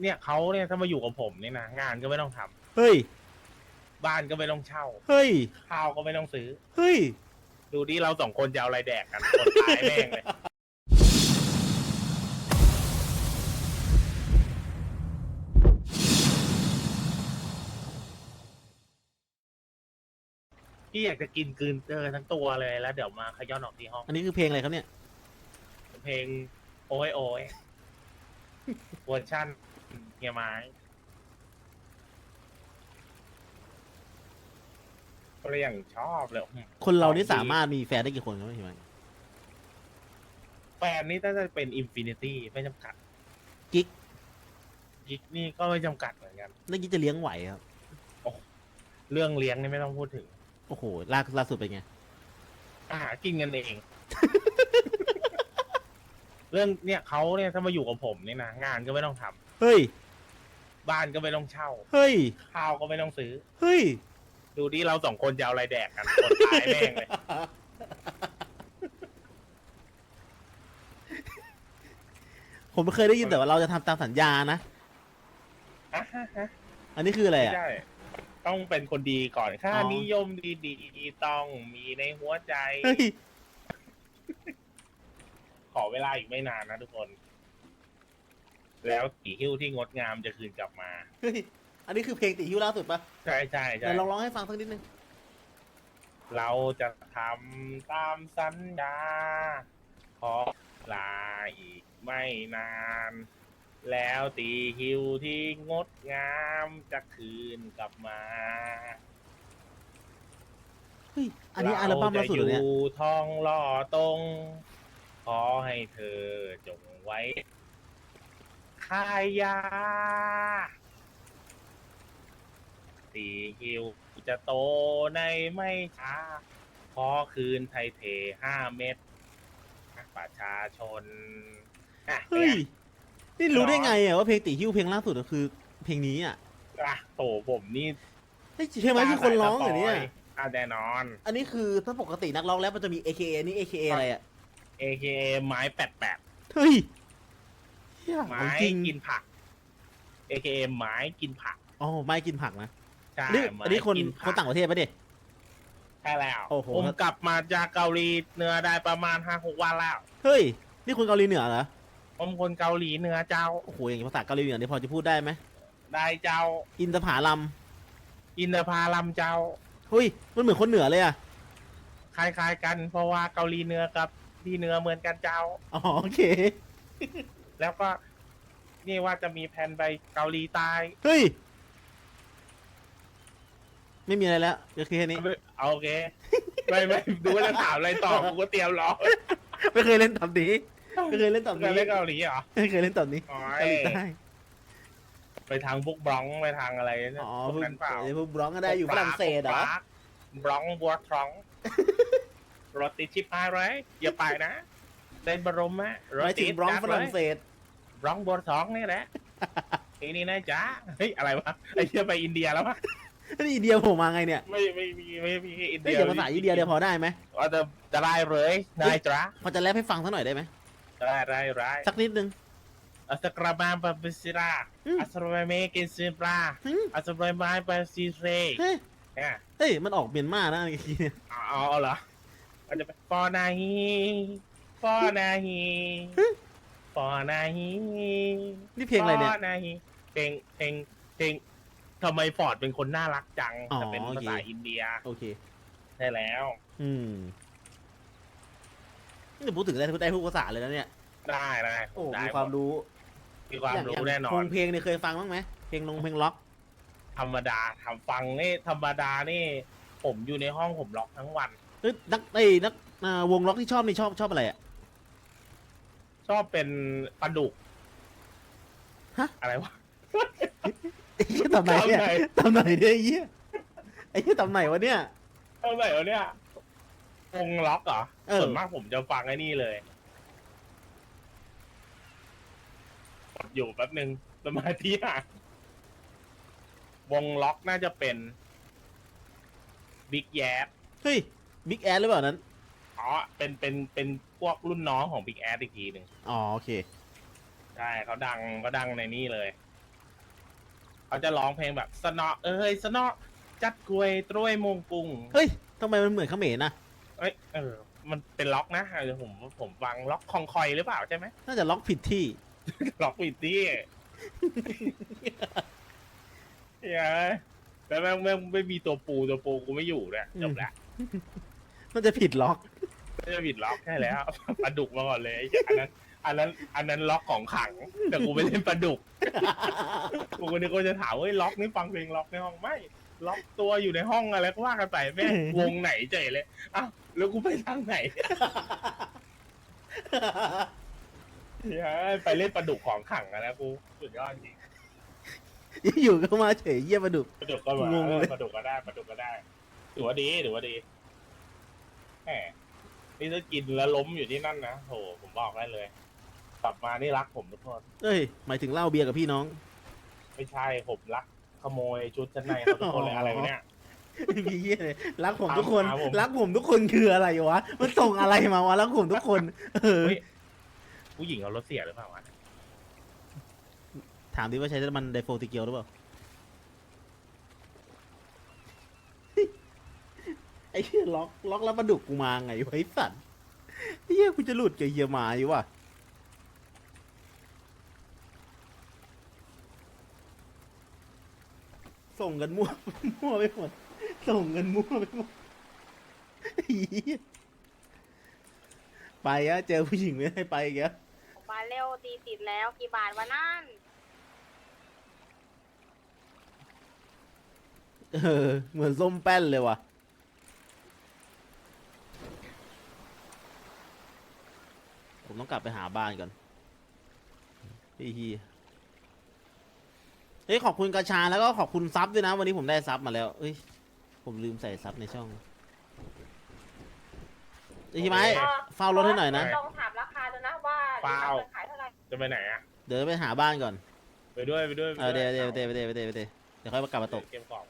เนี่ยเขาเนี่ยถ้ามาอยู่กับผมเนี่ยนะงานก็ไม่ต้องทำเฮ้ย บ้านก็ไม่ต้องเช่า เฮ้ย ข้าวก็ไม่ต้องซื้อ เฮ้ย ดูดิเราสองคนจะเอาอะไรแดกกันคนตายแม่งเลย พี่อยากจะกินกลืนเจอทั้งตัวเลยแล้วเดี๋ยวมาขย้อนออกที่ห้องอันนี้คือเพลงอะไรครับเนี่ย เพลงโอ้ยโอ้ยเวอร์ชั่น เฮียไม้ก็เลยอย่างชอบเลยอืมคนเรานี่ของดีสามารถมีแฟนได้กี่คนครับพี่มันแฟนนี่ถ้าจะเป็นอินฟินิตี้ไม่จำกัดกิ๊กยิกนี่ก็ไม่จำกัดเหมือนกัน นั่นกิ๊กจะเลี้ยงไหวครับ เรื่องเลี้ยงนี่ไม่ต้องพูดถึงโอ้โหล่าล่าสุดเป็นไง อาหากินกันเอง เรื่องเนี่ยเขาเนี่ยถ้ามาอยู่กับผมเนี่ยนะงานก็ไม่ต้องทำเฮ้ย บ้านก็ไม่ต้องเช่า เฮ้ย ข้าวก็ไม่ต้องซื้อ เฮ้ย ดูดิเราสองคนจะเอาอะไรแดกกัน คนตายแม่งเลย ผมเคยได้ยินแต่ว่าเราจะทำตามสัญญานะ อะฮะฮะอันนี้คืออะไรไม่อะใช่ต้องเป็นคนดีก่อนค่าอ๋อ นิยมดีๆต้องมีในหัวใจ เฮ้ย ขอเวลาอีกไม่นานนะทุกคน แล้วตีหิ้วที่งดงามจะคืนกลับมา เฮ้ยอันนี้คือเพลงติฮิวล่าสุดปะใช่ใช่ไหใช่นลองร้องให้ฟังสักนิดนึง เราจะทำตามสัญญา ขอลาอีกไม่นาน แล้วตีหิวที่งดงามจะคืนกลับมาเฮ้ย อันนี้อัลบั้มล่าสุดเหรอเนี่ย รจะอยู่ทองหล่อตรง ขอให้เธอจงไว้ คายยาตีหิวจะโตในไม่ช้า ขอคืนไทยเทห้าเม็ดประชาชนอะเฮ้ย นี่รู้ได้ร้องไงอะว่าเพลงติฮิวเพลงล่าสุดก็คือ เพลงนี้อะอะโตผมนี่เฮ้ยใช่ไหมที่คนร้องเหรอเนี่ยอะแน่นอน อันนี้คือถ้าปกตินักร้องแล้วมันจะมี AKA นี่ AKA อะไรอะ AKA ไม้แปดแปดเฮ้ยเหี้ยไม้ของจริงกินผัก AKA ไม้กินผักอ๋อไม่กินผักนะใช่อันนี้ไม้อันนี้คนกิคนต่างประเทศปะเนี่ย ใช่แล้วโอ้โห ผมกลับมาจากเกาหลีเหนือได้ประมาณห้าหกวันแล้ว เฮ้ย นี่คนเกาหลีเหนือเหรอ ผมคนเกาหลีเหนือเจ้าโอ้โห อย่างภาษาเกาหลีเหนือนี่พอจะพูดได้ไหม ได้เจ้า อินทผลัมอินทผลัมเจ้า เฮ้ย มันเหมือนคนเหนือเลยอะคล้ายๆกัน เพราะว่าเกาหลีเหนือกับที่เหนือเหมือนกันเจ้า อ๋อโอเค แล้วก็นี่ว่าจะมีแผนไปเกาหลีใต้เฮ้ย ไม่มีอะไรแล้วก็คือแค่นี้ เอาโอเค ไม่ไม่ดูว่าจะถามอะไรต่อกูก็เตรียมรอไม่เคยเล่นตอบนี้ไม่เคยเล่นตอบจะนี้เล่นเกาหลีเหรอไม่เคยเล่นตอบนี้อ๋อเกาหลีใต้ไปทางพวกบล็องไปทางอะไรเนี่ยอ๋อพวกพวกนั้นเปล่าพวกบล็อกก็ได้อยู่ฝรั่งเศสเหรอ บล็องบัวทรองรถติดชิบหายเลยอย่าไปนะเล่นบรมไหมรถไปถึติงดบล็อกจัดฝเลรั่งยเศส บล็องบัวทรองนี่แหละทีนี้นะจ๊ะเฮ้ยอะไรวะไอ้เหี้ยไปอินเดียแล้วปะนี่อินเดียโผมมาไงเนี่ยไม่ไม่มีไม่มีอินเฮ้ยเดียเดี๋ยวภาษาอินเดียเดี๋ยวพอได้ไหมว่าจะจะได้เลยได้จ้ะพอจะแรปให้ฟังสักหน่อยได้ไหมได้ได้ได้สักนิดนึงอัสกราบามปาปิสิราอืมอัสรายเมกินซิปลาอืมอัสรายไม้ปาซิเรเฮ้ยเนี่ยเฮ้ยมันออกเมียนมานะเมื่อกี้เนี่ยเอาเอาเอาเหรอมันจะเป็นฟอนาฮีฟอนาฮี ฟอนาฮีนี่เพลงอะไรเนี่ยฟนาฮีเพลงเพลงเพลงทำไมฟอร์ดเป็นคนน่ารักจังอ๋อแต่เป็นโอภาเคษาอินเดียโอเคใช่แล้ว อืมนี่พูดถึงได้พูดได้พูดภาษาเลยนะเนี่ยได้ได้โอ้ได้มีความรู้มีความอย่างรู้อย่างแน่นอเพลนงเพลงเนี่ยเคยฟังบ้างไหมเพลงลงเพลงล็อก ธรรมดาทำฟังนี่ธรรมดานี่ ผมอยู่ในห้องผมล็อกทั้งวัน เอ้ยนักไอ้ยนักอ่าวงล็อกที่ชอบนี่ชอบชอบอะไรอะ ชอบเป็นปลาดุกฮะ อะไรวะ ไอ้เหี้ยตำไหนเนี่ยตำไหนตำไหนเนี่ยไอ้เหี้ยไอ้เหี้ยตำไหนวะเนี่ย เท่าไหร่วะเนี่ยวงล็อกเหรอเออ ส่วนมากผมจะฟังไอ้นี่เลยกดอยู่แป๊บหนึ่งสมาธิห่างวงล็อกน่าจะเป็นบิ๊กแยเฮ้ยบิ๊กแอดหรือเปล่านั้น อ๋อเป็นเป็นเป็นพวกรุ่นน้องของบิ๊กแออีกทีหนึ่งอ๋อโอเค ใช่เขาดังเขาดังในนี่เลย เขาจะร้องเพลงแบบสนอเอ้ยสนอจัดกล้วยตรวยมงกุงเฮ้ยทำไมมันเหมือนเขมรนะเอ้ยเออ มันเป็นล็อกนะเดี๋ยวผมผมฟังล็อกคองคอยหรือเปล่าใช่ไหม น่าจะล็อกผิดที่ ล็อกปิดที่เฮ้ยแล้วแม่งแม่งไม่มีตัวปูตัวปูกูไม่อยู่เลยจบละน่าจะผิดล็อก ไม่จะผิดล็อกใช่แล้วปลาดุกมาก่อนเลยอันนั้น อันนั้น อันนั้นล็อกของขัง แต่กูไปเล่นปลาดุก กูก็นึกว่าจะถามว่าเฮ้ยล็อกนี่ฟังเพลงล็อกในห้องไม่ ล็อกตัวอยู่ในห้องอะไรก็ว่ากันไปแม่งวงไหนเจ๋ยเลยอ้าวแล้วกูไปทางไหนเฮ้ยไปเล่นปลาดุกของขังอะนะกูสุดยอดจริงอยู่ก็มาเฉยเยี่ยมาดุ ปลาดุกก็มางงเลยเออปลาดุกก็ได้ปลาดุกก็ได้ถือว่าดีถือว่าดีแหม นี่ถ้ากินแล้วล้มอยู่ที่นั่นนะโหผมบอกได้เลย กลับมานี่รักผมทุกคนเอ้ย หมายถึงเหล้าเบียร์กับพี่น้อง ไม่ใช่ผมรักขโมยชุดชั้นในเขาทุกคนเลยอะไรวะเนี่ย พี่เหี้ยเลยรักผมทุกคนถามผม รักผมทุกคนคืออะไรวะ มันส่งอะไรมาวะ รักผมทุกคน เออ เฮ้ยผู้หญิงเอารถเสียหรือเปล่าวะถามดิว่าใช้น้ำมันไดโฟติเกียวหรือเปล่า อ้เหี้ยล็อกล็อกแล้วปลาดุกกูมาไงวะไอ้สัตว์ไอ้เหี้ยกูจะหลุดกับเฮียหมาอยู่ว่ะส่งกันมั่วมั่วไปหมดส่งกันมั่วไปหมดไอ้เหี้ยไปอะเจอผู้หญิงไม่ให้ไปอีกอะมาเร็วตีติดแล้วกี่บาทวะนั่น เออเหมือนส้มแป้นเลยว่ะ ผมต้องกลับไปหาบ้านก่อนไอ้เฮียเฮ้ยขอบคุณกระชาแล้วก็ขอบคุณซับด้วยนะ วันนี้ผมได้ซับมาแล้วเอ้ยผมลืมใส่ซับในช่องไอ้ที่ไม้โอเคเฝ้ารถให้หน่อยนะ ลองถามราคาดูนะว่าเปล่าจะขายเท่าไหร่จะไปไหนอะเดี๋ยวไปหาบ้านก่อนไปด้วยไปด้วยเออเดี๋ยวเดี๋ยวเดี๋ยวเดี๋ยวเดี๋ยวเดี๋ยวเดี๋ยวค่อยมากลับมาตก เกมของ